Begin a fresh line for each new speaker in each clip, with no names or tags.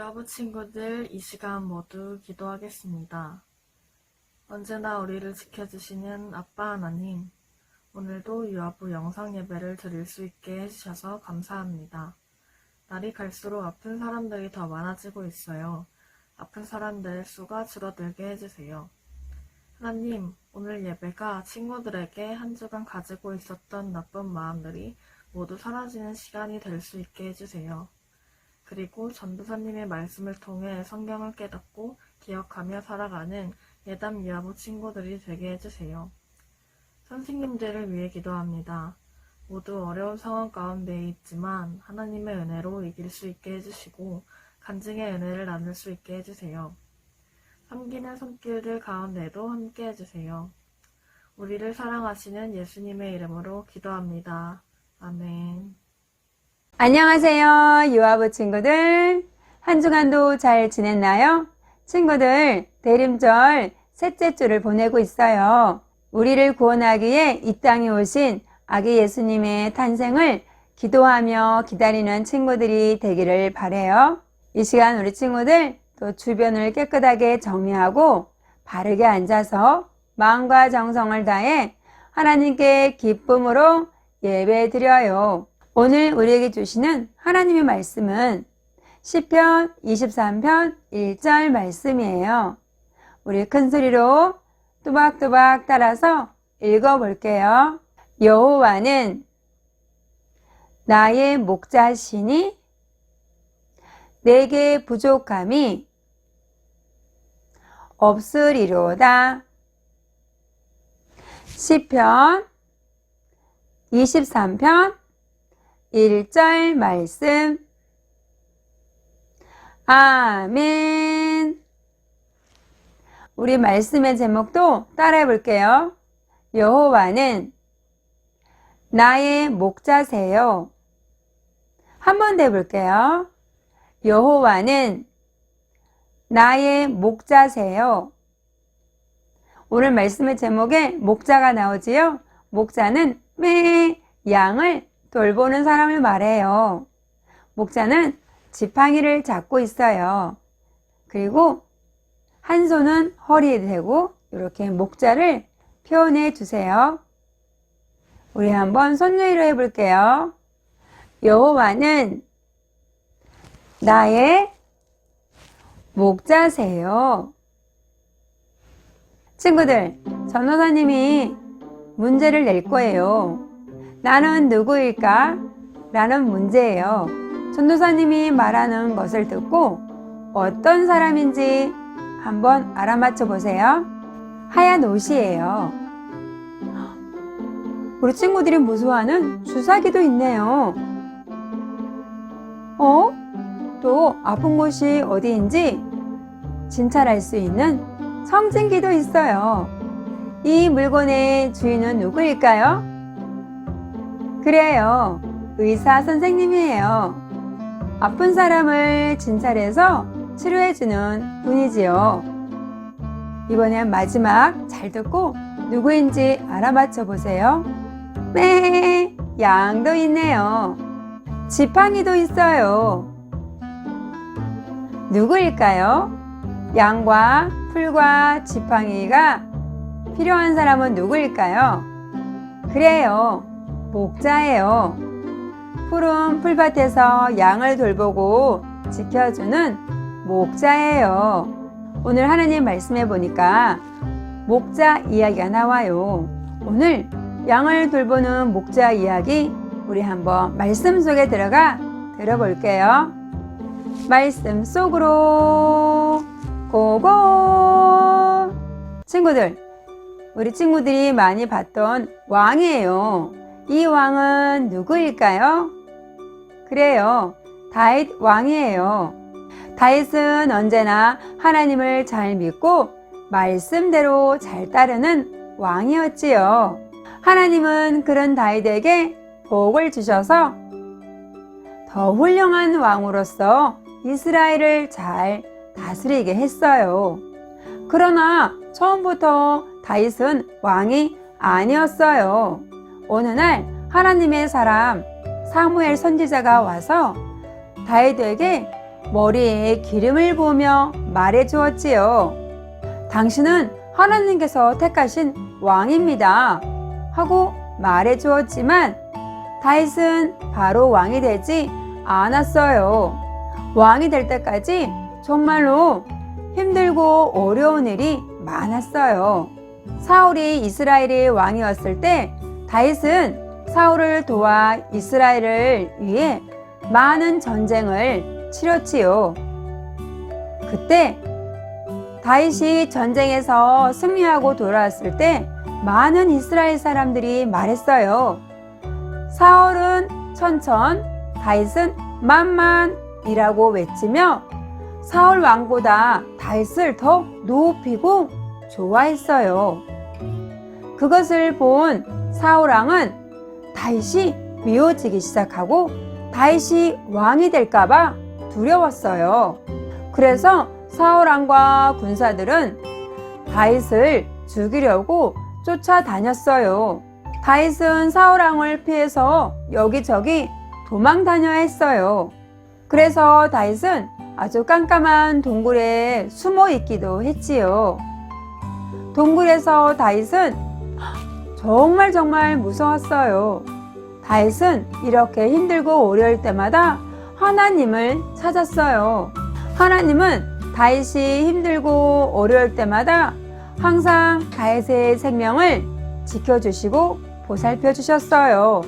유아부 친구들, 이 시간 모두 기도하겠습니다. 언제나 우리를 지켜주시는 아빠 하나님, 오늘도 유아부 영상 예배를 드릴 수 있게 해주셔서 감사합니다. 날이 갈수록 아픈 사람들이 더 많아지고 있어요. 아픈 사람들 수가 줄어들게 해주세요. 하나님, 오늘 예배가 친구들에게 한 주간 가지고 있었던 나쁜 마음들이 모두 사라지는 시간이 될 수 있게 해주세요. 그리고 전도사님의 말씀을 통해 성경을 깨닫고 기억하며 살아가는 예담 유아부 친구들이 되게 해주세요. 선생님들을 위해 기도합니다. 모두 어려운 상황 가운데 있지만 하나님의 은혜로 이길 수 있게 해주시고 간증의 은혜를 나눌 수 있게 해주세요. 섬기는 손길들 가운데도 함께 해주세요. 우리를 사랑하시는 예수님의 이름으로 기도합니다. 아멘.
안녕하세요, 유아부 친구들. 한 주간도 잘 지냈나요? 친구들, 대림절 셋째 주를 보내고 있어요. 우리를 구원하기에 이 땅에 오신 아기 예수님의 탄생을 기도하며 기다리는 친구들이 되기를 바래요. 이 시간 우리 친구들 또 주변을 깨끗하게 정리하고 바르게 앉아서 마음과 정성을 다해 하나님께 기쁨으로 예배 드려요. 오늘 우리에게 주시는 하나님의 말씀은 시편 23편 1절 말씀이에요. 우리 큰 소리로 또박또박 따라서 읽어볼게요. 여호와는 나의 목자시니 내게 부족함이 없으리로다. 시편 23편 1절 말씀 아멘 우리 말씀의 제목도 따라해 볼게요. 여호와는 나의 목자세요. 한번 더 해볼게요. 여호와는 나의 목자세요. 오늘 말씀의 제목에 목자가 나오지요. 목자는 매 양을 돌보는 사람을 말해요. 목자는 지팡이를 잡고 있어요. 그리고 한 손은 허리에 대고 이렇게 목자를 표현해 주세요. 우리 한번 손녀위로 해볼게요. 여호와는 나의 목자세요. 친구들, 전호사님이 문제를 낼 거예요. 나는 누구일까? 라는 문제예요. 전도사님이 말하는 것을 듣고 어떤 사람인지 한번 알아맞혀 보세요. 하얀 옷이에요. 우리 친구들이 무서워하는 주사기도 있네요. 어? 또 아픈 곳이 어디인지 진찰할 수 있는 청진기도 있어요. 이 물건의 주인은 누구일까요? 그래요. 의사 선생님이에요. 아픈 사람을 진찰해서 치료해주는 분이지요. 이번엔 마지막 잘 듣고 누구인지 알아맞혀 보세요. 네, 양도 있네요. 지팡이도 있어요. 누구일까요? 양과 풀과 지팡이가 필요한 사람은 누구일까요? 그래요. 목자예요. 푸른 풀밭에서 양을 돌보고 지켜주는 목자예요. 오늘 하나님 말씀해 보니까 목자 이야기가 나와요. 오늘 양을 돌보는 목자 이야기 우리 한번 말씀 속에 들어가 들어볼게요. 말씀 속으로 고고! 친구들, 우리 친구들이 많이 봤던 왕이에요. 이 왕은 누구일까요? 그래요. 다윗 왕이에요. 다윗은 언제나 하나님을 잘 믿고 말씀대로 잘 따르는 왕이었지요. 하나님은 그런 다윗에게 복을 주셔서 더 훌륭한 왕으로서 이스라엘을 잘 다스리게 했어요. 그러나 처음부터 다윗은 왕이 아니었어요. 어느 날 하나님의 사람 사무엘 선지자가 와서 다윗에게 머리에 기름을 부으며 말해 주었지요. 당신은 하나님께서 택하신 왕입니다. 하고 말해 주었지만 다윗은 바로 왕이 되지 않았어요. 왕이 될 때까지 정말로 힘들고 어려운 일이 많았어요. 사울이 이스라엘의 왕이었을 때 다윗은 사울을 도와 이스라엘을 위해 많은 전쟁을 치렀지요. 그때 다윗이 전쟁에서 승리하고 돌아왔을 때 많은 이스라엘 사람들이 말했어요. 사울은 천천, 다윗은 만만이라고 외치며 사울 왕보다 다윗을 더 높이고 좋아했어요. 그것을 본 사울 왕은 다윗이 미워지기 시작하고 다윗이 왕이 될까봐 두려웠어요. 그래서 사울 왕과 군사들은 다윗을 죽이려고 쫓아다녔어요. 다윗은 사울 왕을 피해서 여기저기 도망 다녀야 했어요. 그래서 다윗은 아주 깜깜한 동굴에 숨어 있기도 했지요. 동굴에서 다윗은 정말 정말 무서웠어요. 다윗은 이렇게 힘들고 어려울 때마다 하나님을 찾았어요. 하나님은 다윗이 힘들고 어려울 때마다 항상 다윗의 생명을 지켜주시고 보살펴 주셨어요.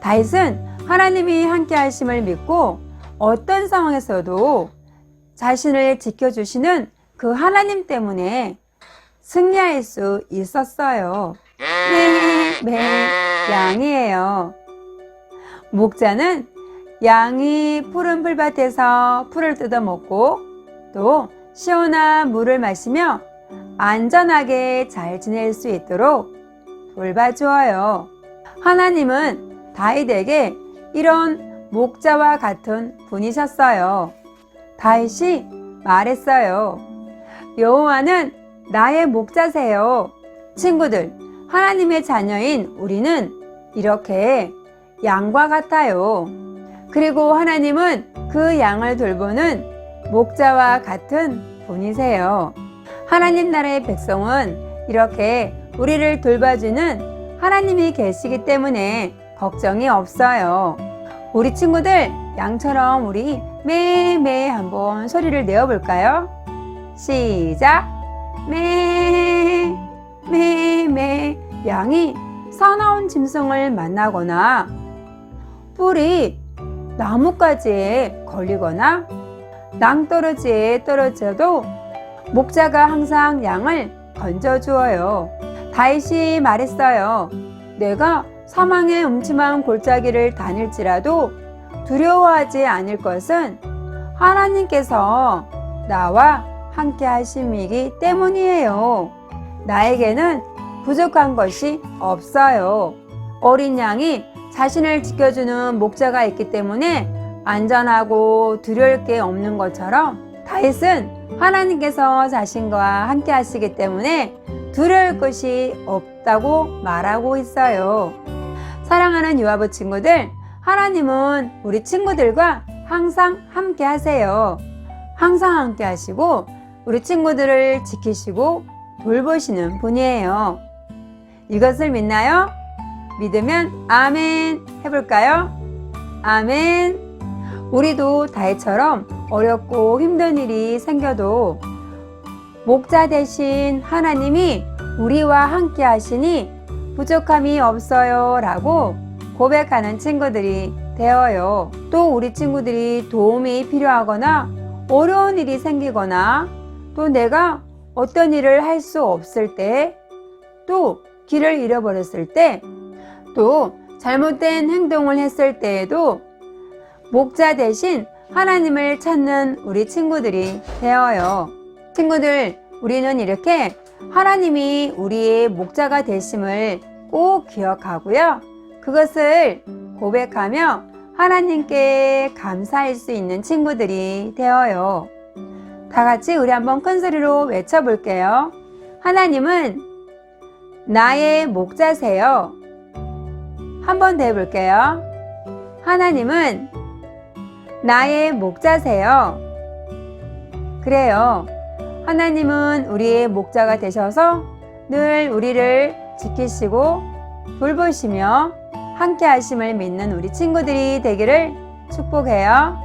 다윗은 하나님이 함께 하심을 믿고 어떤 상황에서도 자신을 지켜주시는 그 하나님 때문에 승리할 수 있었어요. 네, 네, 양이에요. 목자는 양이 푸른 풀밭에서 풀을 뜯어먹고 또 시원한 물을 마시며 안전하게 잘 지낼 수 있도록 돌봐주어요. 하나님은 다윗에게 이런 목자와 같은 분이셨어요. 다윗이 말했어요. 여호와는 나의 목자세요. 친구들, 하나님의 자녀인 우리는 이렇게 양과 같아요. 그리고 하나님은 그 양을 돌보는 목자와 같은 분이세요. 하나님 나라의 백성은 이렇게 우리를 돌봐주는 하나님이 계시기 때문에 걱정이 없어요. 우리 친구들, 양처럼 우리 매매 한번 소리를 내어 볼까요? 시작! 매, 매, 매. 양이 사나운 짐승을 만나거나 뿔이 나뭇가지에 걸리거나 낭떠러지에 떨어져도 목자가 항상 양을 건져주어요. 다윗이 말했어요. 내가 사망의 음침한 골짜기를 다닐지라도 두려워하지 않을 것은 하나님께서 나와 함께 하심이기 때문이에요. 나에게는 부족한 것이 없어요. 어린 양이 자신을 지켜주는 목자가 있기 때문에 안전하고 두려울 게 없는 것처럼 다윗은 하나님께서 자신과 함께 하시기 때문에 두려울 것이 없다고 말하고 있어요. 사랑하는 유아부 친구들, 하나님은 우리 친구들과 항상 함께 하세요. 항상 함께 하시고 우리 친구들을 지키시고 돌보시는 분이에요. 이것을 믿나요? 믿으면 아멘 해볼까요? 아멘. 우리도 다이처럼 어렵고 힘든 일이 생겨도 목자 대신 하나님이 우리와 함께 하시니 부족함이 없어요 라고 고백하는 친구들이 되어요. 또 우리 친구들이 도움이 필요하거나 어려운 일이 생기거나 또 내가 어떤 일을 할 수 없을 때 또 길을 잃어버렸을 때 또 잘못된 행동을 했을 때에도 목자 대신 하나님을 찾는 우리 친구들이 되어요. 친구들, 우리는 이렇게 하나님이 우리의 목자가 되심을 꼭 기억하고요. 그것을 고백하며 하나님께 감사할 수 있는 친구들이 되어요. 다 같이 우리 한번 큰 소리로 외쳐볼게요. 하나님은 나의 목자세요. 한번 더 해볼게요. 하나님은 나의 목자세요. 그래요. 하나님은 우리의 목자가 되셔서 늘 우리를 지키시고 돌보시며 함께 하심을 믿는 우리 친구들이 되기를 축복해요.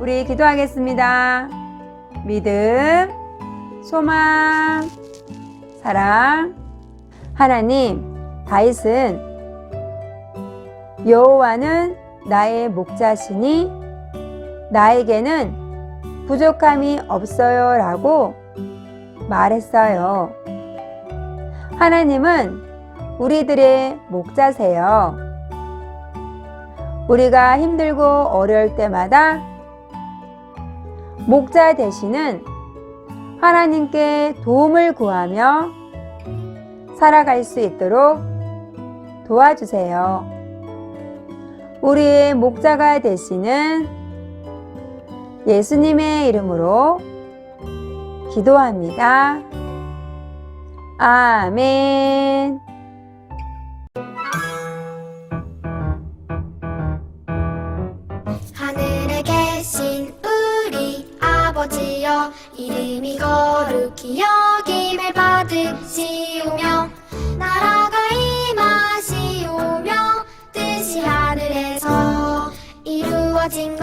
우리 기도하겠습니다. 믿음, 소망, 사랑. 하나님, 다윗은 여호와는 나의 목자시니 나에게는 부족함이 없어요 라고 말했어요. 하나님은 우리들의 목자세요. 우리가 힘들고 어려울 때마다 목자 되시는 하나님께 도움을 구하며 살아갈 수 있도록 도와주세요. 우리의 목자가 되시는 예수님의 이름으로 기도합니다. 아멘.
아버지여 이름이 거룩히 여김을 받으시오며 나라가 임하시오며 뜻이 하늘에서 이루어진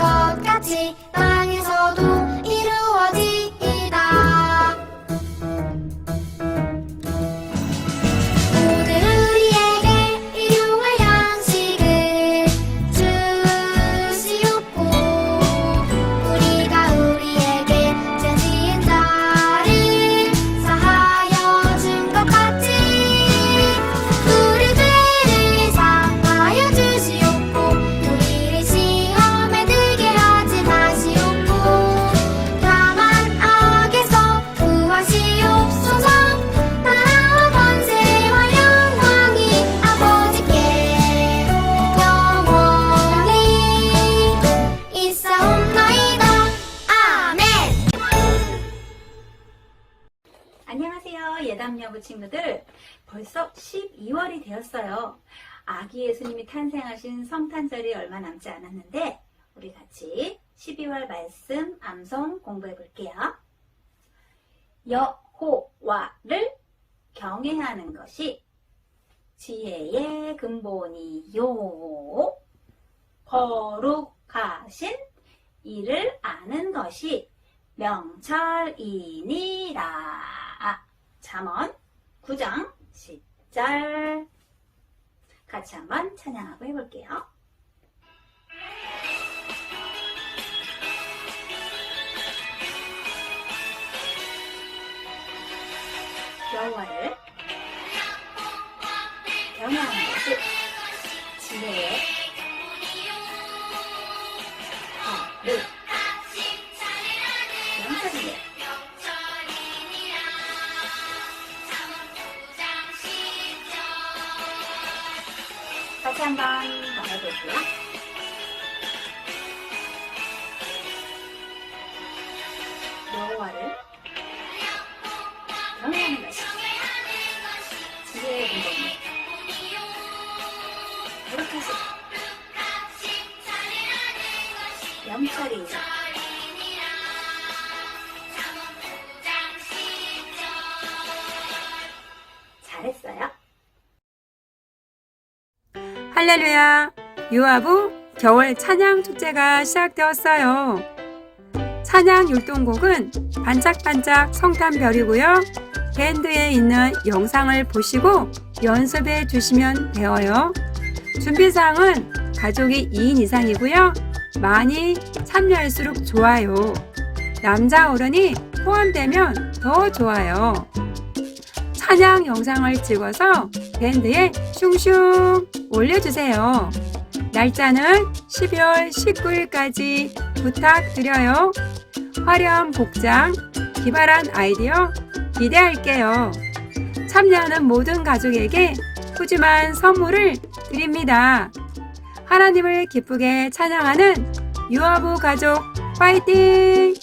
예담여부 친구들. 벌써 12월이 되었어요. 아기 예수님이 탄생하신 성탄절이 얼마 남지 않았는데, 우리 같이 12월 말씀 암송 공부해 볼게요. 여호와를 경외하는 것이 지혜의 근본이요. 거룩하신 이를 아는 것이 명철이니라. 잠언 9장 10절. 같이 한번 찬양하고 해볼게요. 여호와를
할렐루야! 유아부 겨울 찬양 축제가 시작되었어요. 찬양 율동곡은 반짝반짝 성탄별이고요. 밴드에 있는 영상을 보시고 연습해 주시면 되어요. 준비사항은 가족이 2인 이상이고요. 많이 참여할수록 좋아요. 남자 어른이 포함되면 더 좋아요. 찬양 영상을 찍어서 밴드에 슝슝 올려주세요. 날짜는 12월 19일까지 부탁드려요. 화려한 복장, 기발한 아이디어 기대할게요. 참여하는 모든 가족에게 푸짐한 선물을 드립니다. 하나님을 기쁘게 찬양하는 유아부 가족 파이팅!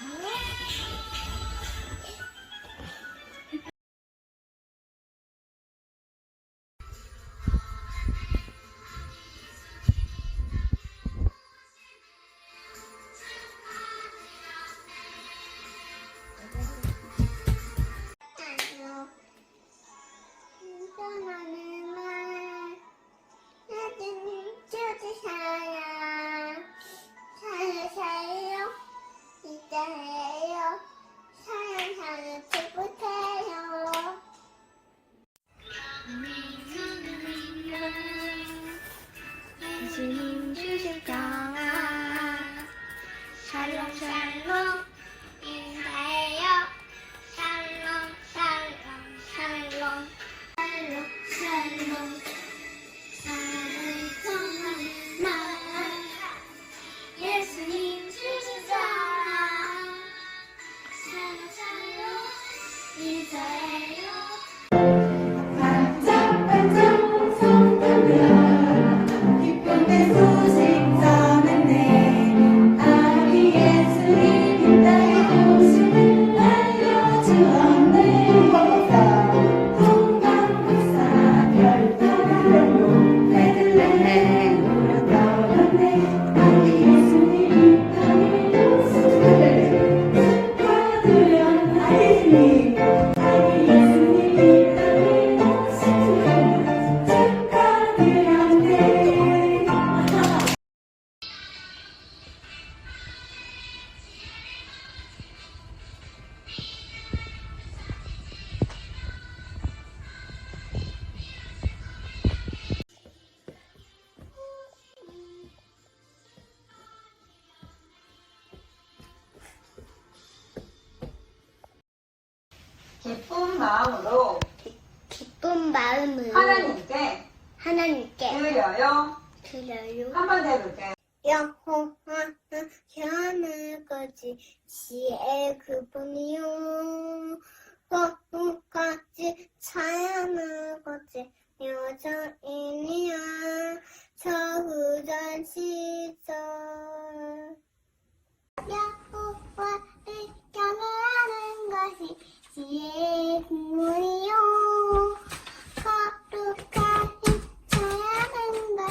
Yeah.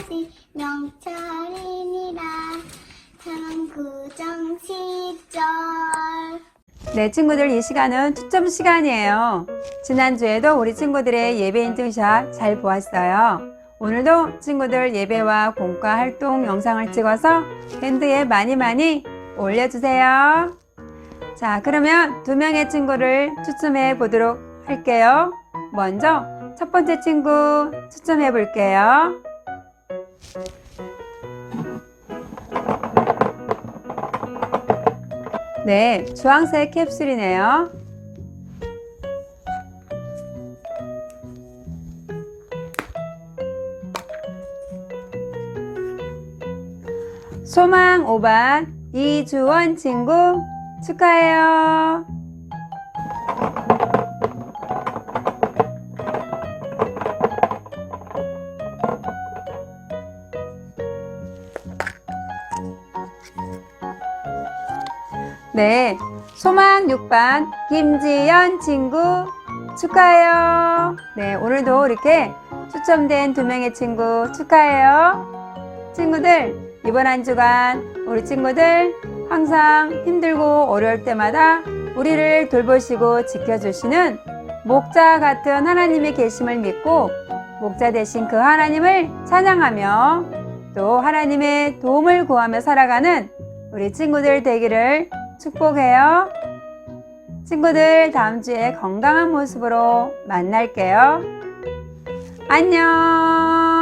것이 명철이니라 사랑 구정 시절
네, 친구들 이 시간은 투점 시간이에요. 지난주에도 우리 친구들의 예배 인증샷 잘 보았어요. 오늘도 친구들 예배와 공과 활동 영상을 찍어서 밴드에 많이 많이 올려주세요. 자, 그러면 두 명의 친구를 추첨해 보도록 할게요. 먼저 첫 번째 친구 추첨해 볼게요. 네, 주황색 캡슐이네요. 소망 5반 이주원 친구 축하해요. 네, 소망 6반 김지연 친구 축하해요. 네, 오늘도 이렇게 추첨된 두 명의 친구 축하해요. 친구들, 이번 한 주간 우리 친구들 항상 힘들고 어려울 때마다 우리를 돌보시고 지켜주시는 목자 같은 하나님의 계심을 믿고 목자 되신 그 하나님을 찬양하며 또 하나님의 도움을 구하며 살아가는 우리 친구들 되기를 축복해요. 친구들 다음 주에 건강한 모습으로 만날게요. 안녕.